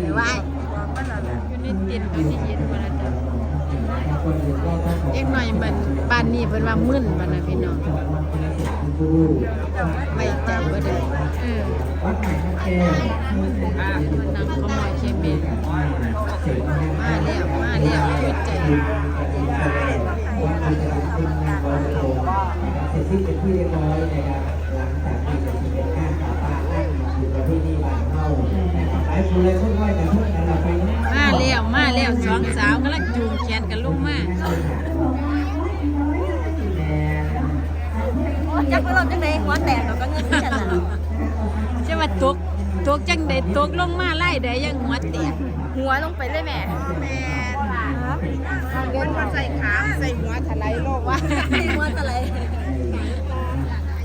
แต่ว่าอยู่ในเตียนก็สิเย็นมาแล้วเอ็กหน่อยมันบ้านนี้เป็นว่ามึนบ้านนะพี่น้องไม่จับบ่ได้เออมันนั่งขโมยเคมีมาแล้วมาแล้วช่วยใจ เสร็จสิ้นเป็นที่เรียบร้อยนะครับหลังจากที่จะมีเป็นการขับปานั่งอยู่กับที่นี่บ้านเฮานะครับหลายคนเลยคนไหวแต่เพื่อนกันเราไปนะมาแล้วมาแล้วสองสาวกำลังจูงแขนกันลงมาจักไปรอบจังไดหัวแตกแล้วก็เงินกันน่ะใช่ว่าตกตกจังไดตกลงมาไล่ได้ยังหัวแตกหัวลงไปเลยแม่เดินมาใส่ขาใส่หัวถลายโลกว่าหัวตะไล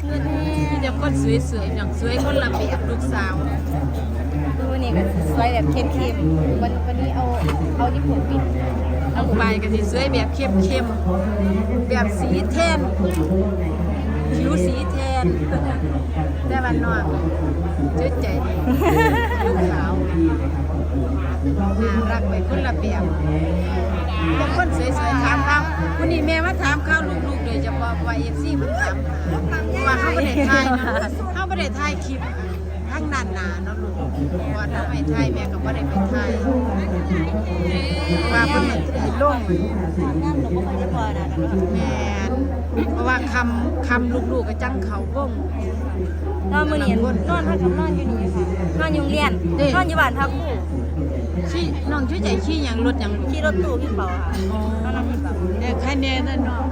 เงินแน่มีแต่คนสวยๆอย่างสวยคนละแบบลูกสาวดูนี่ก็สวยแบบเข้มๆวันวันนี้เอาเอาญี่ปุ่นปิดน้องปายก็สิสวยแบบเข้มๆแบบสีแทน ผิวสีแทน แต่วันนอกจืดใจดีลูกสาวน่ารักไปคนละแบบแต่คนสวยๆถามเขาวันนี้แม่มาถามข้าวลูกๆโดยเฉพาะวายเอฟซีมันถามว่าเขาไม่ได้ถ่ายเนาะเขาไม่ได้ถ่ายคลิปทั้งนานนาเนาะลูกเพราะว่าถ้าไปถ่ายแม่ก็ไม่ได้ไปถ่ายว่าเพิ่นมันสิลงงานหนูบ่ค่อยได้พอนะแม่น เพราะว่าคำคำลูกๆก็จังเขาวงนอนมื้อนี้นอนพักกับนอนอยู่นี่ค่ะนอนอยู่โรงเรียนนอนอยู่บ้านพักครูขี้น้องช่วยใจขี้อย่างรถอย่างขี่รถตู้พี่เปาค่ะนอนนำพี่เปาเด็กใครแน่นั่นเนาะ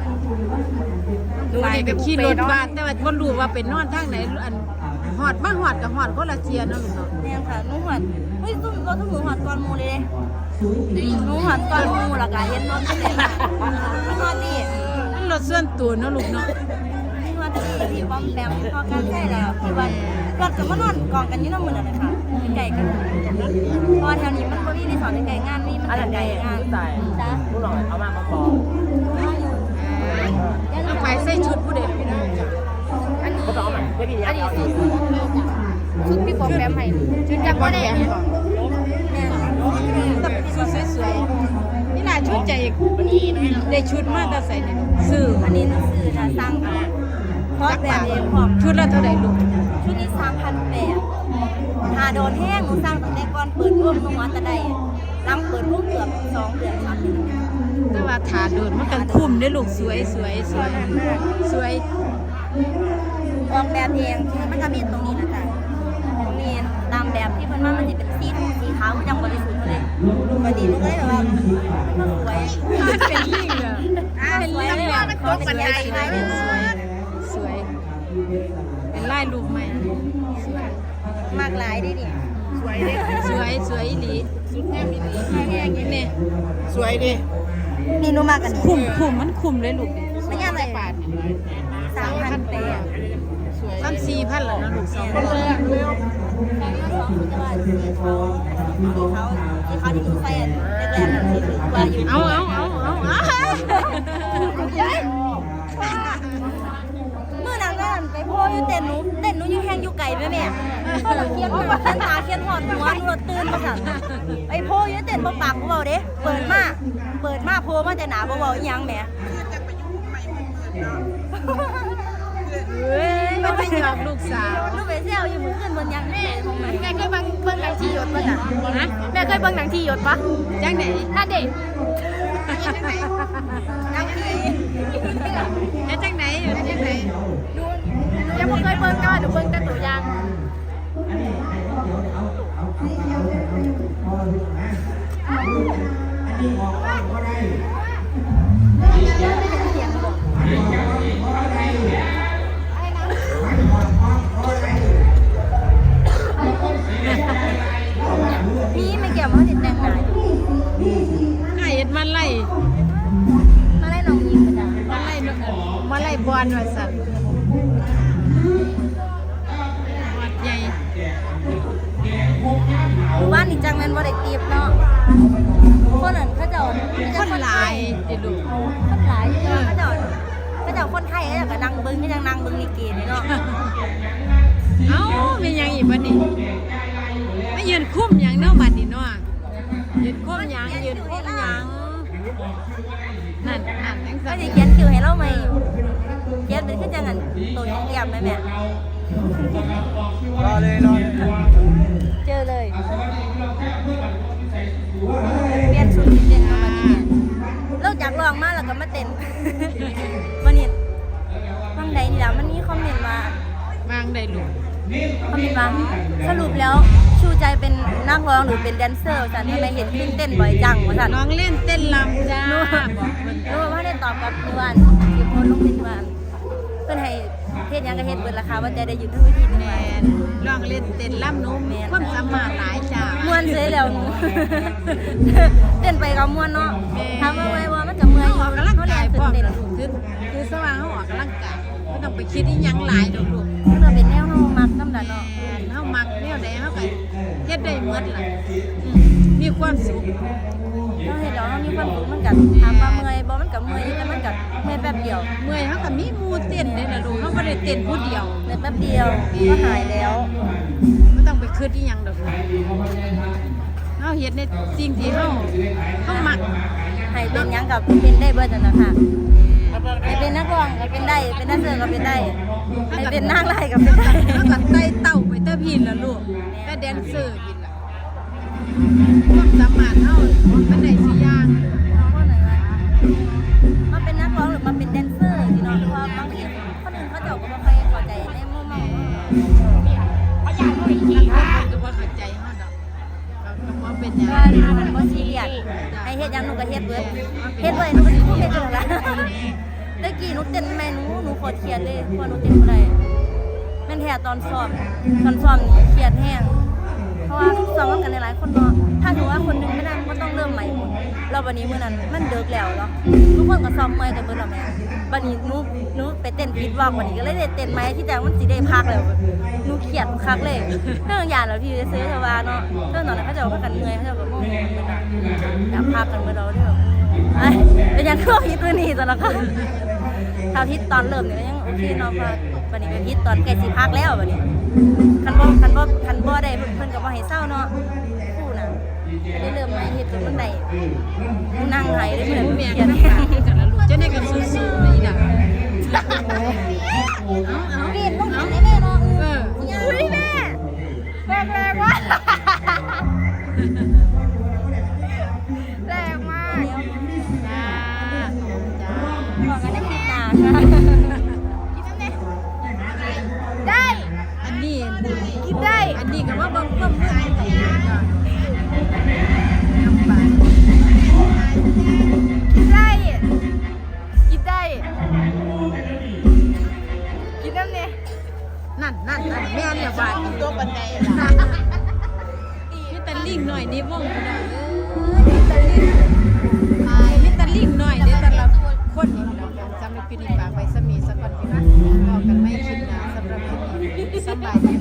ไปกับขี่รถบ้านแต่ว่าบ่รู้ว่าเป็นนอนทางไหนอันหอดมาหอดกับหอดคนละเทียเนาะลูกเนาะเนี่ยค่ะหนูหัดเฮ้ยตุ้มรถตุ้มหนูหัดก่อนหมูเลยเด้หนูหัดก่อนหมูและกะเห็นรถที่ไหนค่ะพี่ฮอดนี่มัน รถส่วนตัวเนาะลูกเนาะพี่ฮอดนี่พี่ป้อมแปมพอกันใช่แล้วพี่วันรถกับมานอนกองกันอยู่น้ำมือนั่นแหละค่ะไก่กันเพอแถวนี้มันบ่มีรีสอร์ทไก่งานมีมันไก่งานจ้ะผู้หล่อเอามามาบอกเอาไปใส่ชุดผู้เด็กพี่น้องจ้ะอันนี้ก็ต้องเอาใหม่ไม่กี่ออัย่านนี้สุดชุดพี่ป้อมแปมให้ชุดจักรบ่ได้เนี่ยแม่ ชุดสวยๆนี่น่าชุดใจอีกได้ชุดมาแต่ใส่นี่ยซื้ออันนี้หนังสือนะสร้างเพราะแบบเองพร้อมชุดละเท่าไหร่ลูกชุดนี้สามพันแปดหาโดนแห้งหนูสร้างตั้งแต่ก่อนเปิดร่วมหนูมาต่ได้ลังเปิดร่วมเกือบสองเดือนสามเดือนแต่ว่าถาโดนมันกันคุ้มได้ลูกสวยสวยสวยสวยออกแบบเองมันก็มีตรงนี้นะจ๊ะตรงนี้ตามแบบที่เพิ่นว่ามันจะเป็นสีทุ่งสีขาวมันยังบริสุทธิ์เลยปกติลูกเลยแบบว่ามันสวยมันเป็นยิ่งเลยเป็นเรื่องแบบมันตกกันใหญ่เลยสวยเป็นลายลูกใหม่มากหลายดิดิสวยสวยสวยอีหลีสุดแน่มีหลีแค่นี้เนี่ยสวยดินี่หนูมมากกันคุ้มคุ้มมันคุ้มเลยลูกดิไม่ยากเลยสามพันแปดสามสี่พันแล้วนะลูกสองเป็นเลยอะ ที่เขาสีเขาสีเขาที่หนูใส่แรกๆสีถือกว่าอยู่เอาเอาเอาเอาเอาเมื่อนั้นนั่นไปโพออยู่เต้นหนูเต้นหนูอยู่แห้งอยู่ไก่แม่แม่พอเราเคียนหัวเต้นตาเคียนหอดหัวหนูตื่นมาสั่นไอ้โพอยู่เต้นบ่ปากเบาเด้เปิดมาเปิดมาโพมาแต่หนาบ่เบาอีหยังแหมเฮ้ย มันไม่หยอกลูกสาวหนูไปแซวอยู่มื้อคืนบนยังแม่ของไหนแม่เคยเบิ่งเบิ่งหนังที่หยดป่ะจ้ะนะแม่เคยเบิ่งหนังที่หยดปะจังไหนนั่นเด็กนักที่เฮ็ดจังไหนเฮ็ดจังไหนดูยังบ่เคยเบิ่งก็หนูเบิ่งแต่ตัวอย่าง บอลว่าซั่นบอลใหญ่หมู่บ้านนี่จังแม่นบ่ได้ตีบเนาะคนนั้นเขาเจ้าคนหลายติลูกคนหลายเนาะเขาเจ้าเขาเจ้าคนไทยเขาเจ้าก็นั่งเบิ่งที่จังนั่งเบิ่งลิเกนี่เนาะเอ้ามีหยังอีกบัดนี้มายืนคุ้มหยังเนาะบัดนี้เนาะยืนก้มหยังยืนก้มหยังนั่นนั่นยังก็สั่นสิเขียนคิวให้เราใหม่ อยู่เขียนเป็นขึ้นจังหันตัวยังเกียบไหมแม่รอเลยรอเลยเจอเลยเปลี่ยนชุดเต้นประมาณนี้เราจากลองมาแล้วก็มาเต้นวันนี้บางใดนี่ล่ะมันมีคอมเมนต์มาวางได้ลูกคอมเมนต์ว่าสรุปแล้วชูใจเป็นนักร้องหรือเป็นแดนเซอร์สันทำไมเห็นขึ้นเต้นบ่อยจังวะสันน้องเล่นเต้นลำจ้ารู้บอกมันรู้ว่าได้ตอบกับที่วันที่โพสต์ลงที่วัน เพื่อนให้เฮ็ดหยังก็เฮ็ดเบิดราคาว่าใจได้อยู่ทุกวิธีแมนี่นร้องเล่นเต้นลำหนุ่มความสามารถหลายจ้ามวนเสียแล้วหนู เต้นไปกับมวนเนาะถามว่าไว้ว่ามันจะเมื่อยเขาออกกำลังกายพร้อมเต้นนะลูกคือคือสว่างเขาออกกำลังกายไม่ต้องไปคิดอีหยังหลายดอกลูกมันก็เป็นแนวเฮามักนำดันเนาะเฮามักแนวใดเฮาก็เฮ็ดได้หมดล่ะอืมมีความสุข เฮาเฮ็ดแล้วเฮามีความสุขมันก็ถามว่าเมื่อยบ่มันก็เมื่อยแต่มันก็เมื่อยแป๊บเดียวเมื่อยเฮาก็มีหมูเต้นได้ล่ะลูกเฮาบ่ได้เต้นผู้เดียวเมื่อยแป๊บเดียวก็หายแล้วไม่ต้องไปคิดอีหยังดอกเฮาเฮ็ดในสิ่งที่เฮาเฮามักให้เป็นหยังกับเป็นได้เบิดนั่นนะค่ะให้เป็นนักร้องก็เป็นได้ เป็นนักเสือก็เป็นได้ให้เป็นนางร้ายก็เป็นได้เฮาก็ไต่เต้าไปเตอพี่ล่ะลูกแต่แดนเซอร์ ความสามารถเฮามันได้สิอย่างน้องว่าไหนวะมาเป็นนักร้องหรือมาเป็นแดนเซอร์ที่น้องเพราะว่าบางทีคนอื่นเขาเจ้าก็บ่ค่อยเข้าใจในมุมมองกเต้นเพิ่นก็บ่เข้าใจเฮาดอกเราก็บ่เป็นหยังว่ามันบ่ซีเรียสให้เฮ็ดหยังหนูก็เฮ็ดเบิดเฮ็ดไว้หนูก็สิบ่เฮ็ดจังล่ะตะกี้หนูเต้นแม่หนูหนูโคตรเครียดเลยเพราะหนูเต้นบ่ได้แม่นแท้ตอนซ้อมตอนซ้อมนี่เครียดแฮง ราะว่าซ้อมกันหลายๆคนเนาะถ้าถือว่าคนหนึงไม่ได้มันก็ต้องเริ่มใหม่หมดแล้ววันนี้มื้อนั้นมันเดิกแล้วเนาะทุกคนก็ซ้อมเมื่อยกันเบิดแล้วแม่บัดนี้หนูหนูไปเต้นผิดว่างวันนี้ก็เลยได้เต้นใหมที่แต่มันสิได้พักแล้วหนูเครียดคักเลยเรื่องอย่างแล้วที่จะซื้อเทวาเนาะเรื่องตอนเขาจะว่ากันเมื่อยเขาจะแบบงงๆกันออยากพักกันเบิดแล้วเด้อไอ้เป็นยังก็ฮิตตัวนี้ตอนละค่ะถ้าฮิตตอนเริ่มเนี่ยยังโอเคเนาะพอ วันนี้ก็ฮิตตอนใกล้สิพักแล้ววันนี้คันบ่คันบ่คันบ่ได้เพิ่นเพิ่นก็บ่ให้เศร้าเนาะคู่น่ะได้เริ่มใหม่เฮ็ดจนมันได้นั่งไหได้เหมือนแม่เขีก็ยนนักแฮการคือกันล่ะลูกจะได้ก็สู้ๆนี่ล่ะเอาเอาเรียนต้องทำให้แม่เน นั่นนั่นแม่เนี่ยบาดตัวปันไดมีแต่ลิงหน่อยนี่วงพี่น้องเอ้ยมีแต่ลิงหน่อยเดี๋ยวแต่ละคนจำในปีนี้ฝากไปสมีสักวันพี่น้องบอกกันไม่คิดนะสำหรับพี่นี้สบายดี